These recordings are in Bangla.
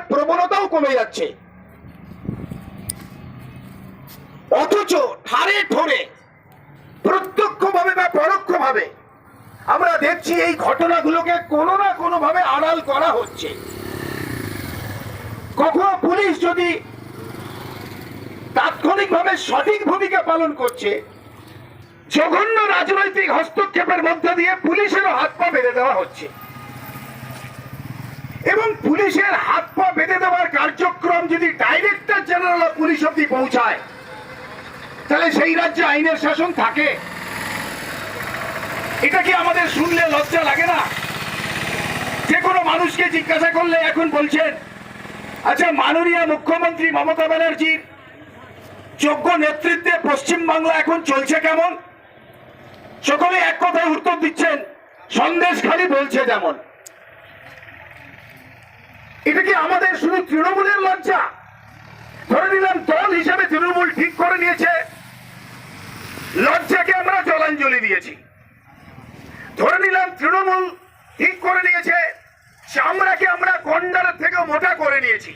করার প্রবণতাও কমে যাচ্ছে। অথচ ঠারে ঠোরে প্রত্যক্ষভাবে বা পরোক্ষভাবে আমরা দেখছি এই ঘটনাগুলোকে কোনো না কোনো ভাবে আড়াল করা হচ্ছে। কখনো পুলিশ যদি তাৎক্ষণিকভাবে সঠিক ভূমিকা পালন করছে, জঘন্য রাজনৈতিক হস্তক্ষেপের মধ্য দিয়ে পুলিশেরও হাত পা বেঁধে দেওয়া হচ্ছে। এবং পুলিশের হাত পা বেঁধে দেওয়ার কার্যক্রম যদি ডাইরেক্টর জেনারেল অফ পুলিশ অব্দি পৌঁছায়, তাহলে সেই রাজ্যে আইনের শাসন থাকে। এটা কি আমাদের শুনলে লজ্জা লাগে না? যে কোনো মানুষকে জিজ্ঞাসা করলে এখন বলছেন আচ্ছা মাননীয় মুখ্যমন্ত্রী মমতা ব্যানার্জির যোগ্য নেতৃত্বে পশ্চিমবাংলা এখন চলছে কেমন? সকলে এক কথায় উত্তর দিচ্ছেন, সন্দেশ খালি বলছে যেমন। এটা কি আমাদের শুধু তৃণমূলের লজ্জা? ধরে নিলাম দল হিসাবে তৃণমূল ঠিক করে নিয়েছে। লজ্জাকে আমরা জলাঞ্জলি দিয়েছি। ধরে নিলাম তৃণমূল ঠিক করে নিয়েছে, চামড়াকে আমরা গন্ডারের থেকে মোটা করে নিয়েছি।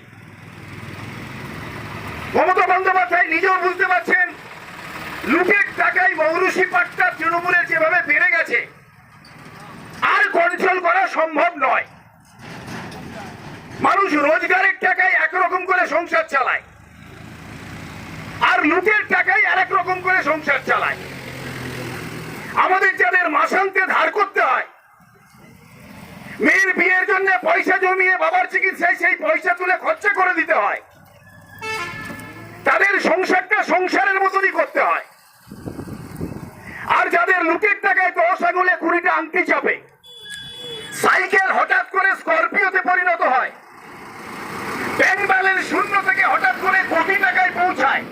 মমতা বন্দ্যোপাধ্যায় নিজেও বুঝতে পারছেন লুটের টাকায় মৌরুষি পাট্টা তৃণমূলের যেভাবে বেড়ে গেছে আর কন্ট্রোল করা সম্ভব নয় মানুষ রোজগারের টাকায় একরকম করে সংসার চালায় আর লুটের টাকায় আরেক রকম করে সংসার চালায়। আমাদের যাদের মাসান্তে ধার করতে হয়, মেয়ের বিয়ের জন্য পয়সা জমিয়ে বাবার চিকিৎসায় সেই পয়সা তুলে খরচা করে দিতে হয়। তাদের সংসারটা সংসারের মতনই করতে হয়। আর যাদের লুটের টাকায় দশ আঙুলে কুড়িটা আংটি চাপে, সাইকেল হঠাৎ করে স্করপিওতে পরিণত হয়। ব্যাংক ব্যালেন্স শূন্য থেকে হঠাৎ করে কোটি টাকায় পৌঁছায়।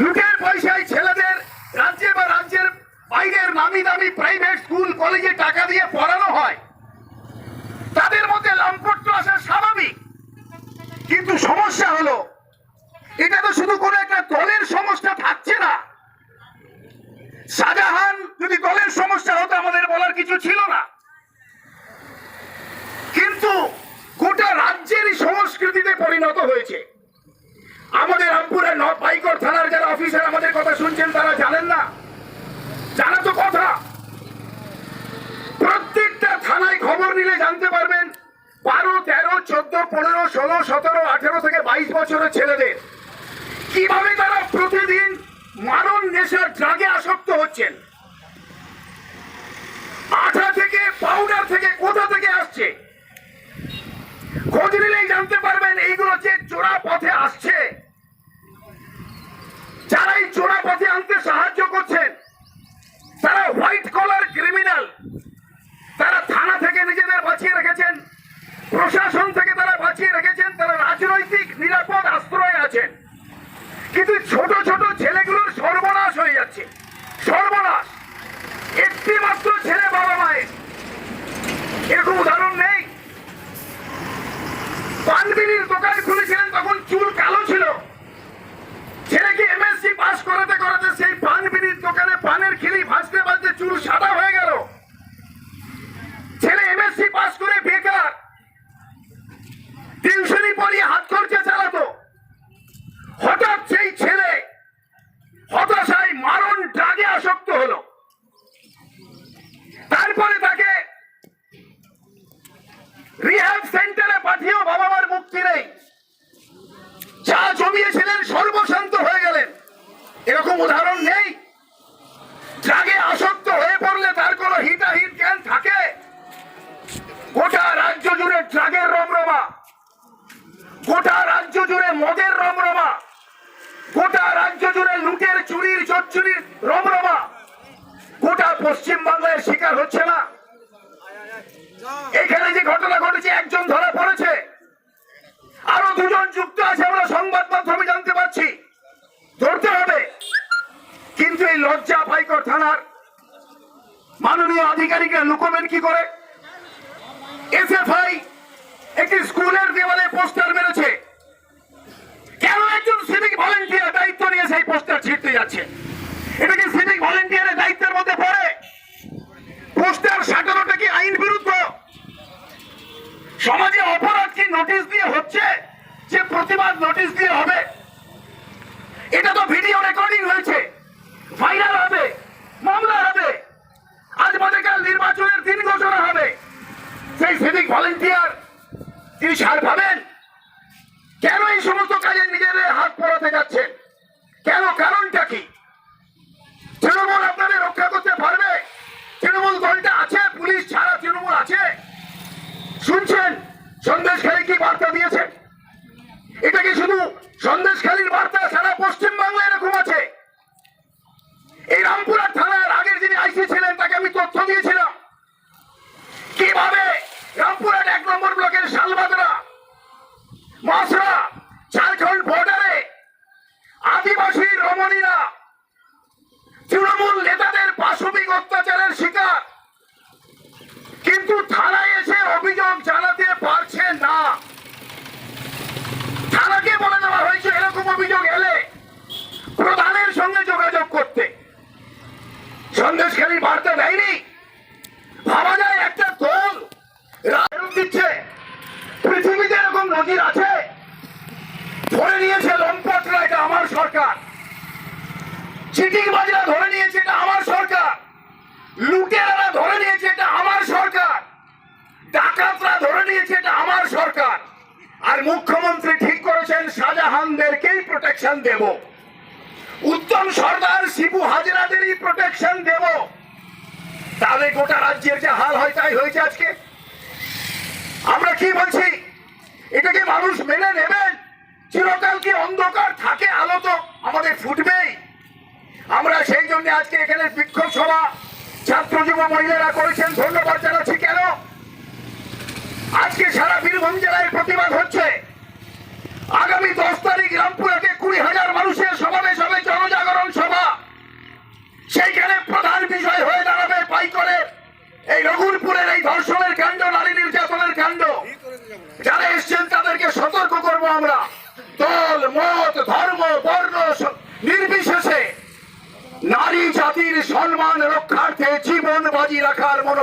লুটের পয়সায় ছেলেদের রাজ্যে বা রাজ্যের বাইরের নামি দামি প্রাইভেট স্কুল কলেজে টাকা দিয়ে পড়ানো হয়। তাদের মধ্যে লম্পট আসা স্বাভাবিক। কিন্তু সমস্যা হলো, এটা তো শুধু কোনো একটা দলের সমস্যা থাকছে না। শাহজাহান যদি দলের সমস্যা হতো, আমাদের বলার কিছু ছিল না। কিন্তু গোটা রাজ্যেরই সংস্কৃতিতে পরিণত হয়েছে। আমাদের রামপুরের ন পাইকর থানার যারা অফিসার আমাদের কথা শুনছেন, তারা জানেন না। জানা তো কথা। প্রত্যেকটা থানায় খবর নিলে জানতে পারবেন, বারো, তেরো, চোদ্দ, পনেরো, ষোলো, সতেরো, আঠেরো থেকে বাইশ বছরের ছেলেদের। কীভাবে তারা প্রতিদিন মারণ নেশার ড্রাগে আসক্ত হচ্ছেন? আঠা থেকে পাউডার থেকে কোথা থেকে আসছে? খোঁজ নিলেই জানতে পারবেন, এইগুলো যে চোরা পথে আসছে যারা এই আনতে সাহায্য করছেন। তারা হোয়াইট কলার ক্রিমিনাল তারা থানা থেকে নিজেদের বাঁচিয়ে রেখেছেন। প্রশাসন থেকে তারা বাঁচিয়ে রেখেছেন। তারা রাজনৈতিক, নিরাপদ আশ্রয়ে আছেন। কিন্তু ছোট ছোট ছেলেগুলোর সর্বনাশ হয়ে যাচ্ছে। সর্বনাশ। একটি মাত্র ছেলে বাবা মায়ের এরকম উদাহরণ নেই পানবিড়ির দোকান খুলেছিলেন তখন চুল কালো ছিল ছেলেকে এমএসসি পাস করাতে করাতে সেই পানবিড়ির দোকানে পানের খিলি ভাজতে ভাজতে চুল সাদা হয়ে গেল ছেলে এমএসসি পাস করে বেকার টিউশনি পড়িয়ে হাত খরচা চালাতো হঠাৎ সেই ছেলে হতাশায় মারণ ড্রাগে আসক্ত হলো তারপরে তাকে রিহ্যাব সেন্টারে পাঠিয়েও বাবা মার মুক্তি নেই। যা জমিয়েছিলেন সর্বশান্ত হয়ে গেলেন। এরকম উদাহরণ নেই। ড্রাগে আসক্ত হয়ে পড়লে তার কোনো হিতাহিত জ্ঞান থাকে। গোটা রাজ্য জুড়ে ড্রাগের রমরমা। গোটা রাজ্য জুড়ে মদের রমরমা। গোটা রাজ্য জুড়ে লুটের, চুরির চচ্চুরির রমরমা। গোটা পশ্চিম বাংলায় শিকার হচ্ছে না। এখানে যে ঘটনা ঘটেছে, একজন ধরা পড়েছে। আরও দুজন যুক্ত আছে আমরা সংবাদ মাধ্যমে জানতে পারছি। ধরতে হবে। কিন্তু এই লজ্জা পাইকর থানার মাননীয় আধিকারিকরা লুকোবেন কি করে? এসএফআই একটি স্কুলের দেওয়ালে পোস্টার মেরেছে। কেন একজন সিভিক ভলেন্টিয়ার দায়িত্ব নিয়ে সেই পোস্টার ছিঁড়তে যাচ্ছে? এটা কি সিভিক ভলেন্টিয়ারের অপরাধ কি নোটিশ দিয়ে হচ্ছে যে প্রতিবাদ নোটিশ দিয়ে হবে। সন্দেশখালী কি বার্তা দিয়েছে? এটা কি শুধু সন্দেশখালীর বার্তা সারা পশ্চিম বাংলা এরকম আছে? এই রামপুরহাট থানার আগের যিনি আইসি ছিলেন, তাকে আমি তথ্য দিয়েছিলাম। কীভাবে রামপুরহাট এক নম্বর ব্লকের শালবাদরা মাসরা ঝাড়খণ্ড বর্ডারে আদিবাসী রমণীরা তৃণমূল নেতাদের পাশবিক অত্যাচারের শিকার। কিন্তু থানায় এসে অভিযোগ পারছে না। থানাকে বলে দেওয়া হয়েছে, এরকম অভিযোগ এলে প্রধানের সঙ্গে যোগাযোগ করতে। বার্তা দেয়নি। ভাবা যায় একটা দল দিচ্ছে। পৃথিবীতে এরকম নজির আছে? ধরে নিয়েছে লম্পটরা, এটা আমার সরকার। চিটিং বাজরা ধরে নিয়েছে, এটা আমার সরকার লুটেরারা ধরে নিয়েছে এটা আমার সরকার ডাকাতরা ধরে নিয়েছে এটা আমার সরকার আর মুখ্যমন্ত্রী ঠিক করেছেন, শাহজাহানদেরকেই প্রোটেকশন দেব। উত্তম সর্দার শিবু হাজরাদেরই প্রোটেকশন দেব। তাহলে গোটা রাজ্যের যে হাল হয় তাই হয়েছে আজকে। আমরা কি বলছি? এটাকে মানুষ মেনে নেবেন? চিরকাল কি অন্ধকার থাকে আলো তো আমাদের ফুটবেই। আমরা সেই জন্য আজকে এখানে বিক্ষোভ সভা ছাত্র যুব মহিলারা করেছেন। ধন্যবাদ জানাচ্ছি।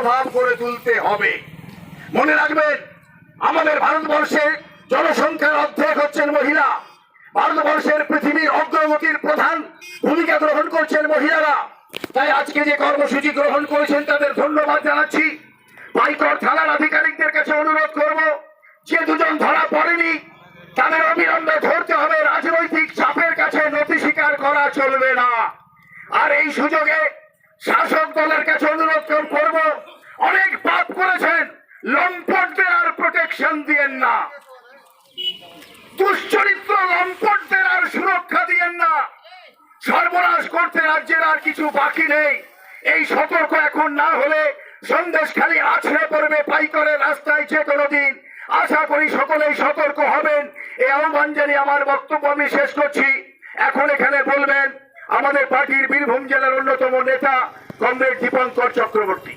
মনোভাব করে তুলতে হবে। মনে রাখবেন, আমাদের ভারতবর্ষের জনসংখ্যার অর্ধেক হচ্ছেন মহিলা। ভারতবর্ষের পৃথিবীর অগ্রগতির প্রধান ভূমিকা গ্রহণ করছেন মহিলারা। তাই আজকে যে কর্মসূচি গ্রহণ করেছেন, তাদের ধন্যবাদ জানাচ্ছি। পাইকর থানার আধিকারিকদের কাছে অনুরোধ করব, যে দুজন ধরা পড়েনি, তাদের অবিলম্বে ধরতে হবে। রাজনৈতিক চাপের কাছে নথি স্বীকার করা চলবে না। আর এই সুযোগে শাসক দলের কাছে অনুরোধ করব অনেক পাপ করেছেন। লম্পটদের আর প্রোটেকশন দিয়েন না। দুশ্চরিত্র লম্পটদের আর সুরক্ষা দিয়েন না। সর্বনাশ করতে রাজ্যের আর কিছু বাকি নেই। এই সতর্ক এখন না হলে সন্দেশ খালি আছড়ে পড়বে পাইকরে রাস্তায় যে কোনো দিন। আশা করি সকলেই সতর্ক হবেন। এই আহ্বান জানিয়ে আমার বক্তব্য আমি শেষ করছি। এখন এখানে বলবেন, আমাদের পার্টির বীরভূম জেলার অন্যতম নেতা কমরেড দীপঙ্কর চক্রবর্তী।